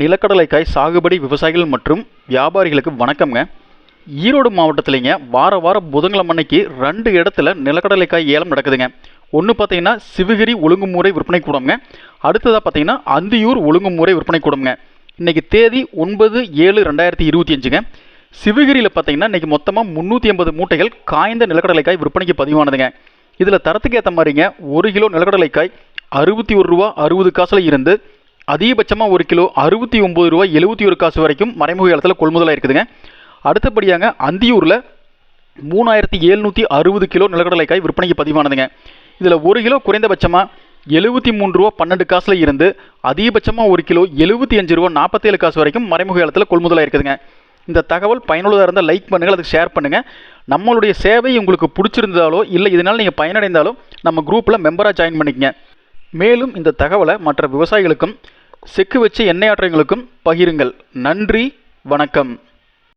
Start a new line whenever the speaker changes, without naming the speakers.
நிலக்கடலைக்காய் சாகுபடி விவசாயிகள் மற்றும் வியாபாரிகளுக்கு வணக்கம்ங்க. ஈரோடு மாவட்டத்துலேங்க வார வாரம் புதன்கிழமை அன்னைக்கு ரெண்டு இடத்துல நிலக்கடலைக்காய் ஏலம் நடக்குதுங்க. ஒன்று பார்த்தீங்கன்னா சிவகிரி ஒழுங்குமுறை விற்பனை கூடம்ங்க. அடுத்ததாக பார்த்தீங்கன்னா அந்தியூர் ஒழுங்குமுறை விற்பனை கூடம்ங்க. இன்றைக்கி தேதி ஒன்பது ஏழு ரெண்டாயிரத்தி இருபத்தி அஞ்சுங்க. சிவகிரியில் பார்த்தீங்கன்னா இன்றைக்கி மொத்தமாக முந்நூற்றி ஐம்பது மூட்டைகள் காய்ந்த நிலக்கடலைக்காய் விற்பனைக்கு பதிவானதுங்க. இதில் தரத்துக்கு ஏற்ற மாதிரிங்க ஒரு கிலோ நிலக்கடலைக்காய் அறுபத்தி ஒரு ரூபா அறுபது காசில் இருந்து அதிகபட்சமாக ஒரு கிலோ அறுபத்தி ஒம்பது ரூபா எழுபத்தி ஒரு காசு வரைக்கும் மறைமுக இடத்துல கொள்முதலாக இருக்குதுங்க. அடுத்தபடியாங்க அந்தியூரில் மூணாயிரத்தி எழுநூற்றி அறுபது கிலோ நிலக்கடலைக்காய் விற்பனைக்கு பதிவானதுங்க. இதில் ஒரு கிலோ குறைந்தபட்சமாக எழுபத்தி மூணு ரூபா பன்னெண்டு காசில் இருந்து அதிகபட்சமாக ஒரு கிலோ எழுபத்தி அஞ்சு ரூபா நாற்பத்தேழு காசு வரைக்கும் மறைமுக இடத்துல கொள்முதலாக இருக்குதுங்க. இந்த தகவல் பயனுள்ளதாக இருந்தால் லைக் பண்ணுங்கள் அதுக்கு ஷேர் பண்ணுங்கள் நம்மளுடைய சேவை உங்களுக்கு பிடிச்சிருந்தாலோ இல்லை இதனால் நீங்கள் பயனடைந்தாலோ நம்ம குரூப்பில் மெம்பராக ஜாயின் பண்ணிக்கங்க. மேலும் இந்த தகவலை மற்ற விவசாயிகளுக்கும் செக்கு வச்சு எண்ணெய் ஆற்றங்களுக்கும் பகிருங்கள். நன்றி வணக்கம்.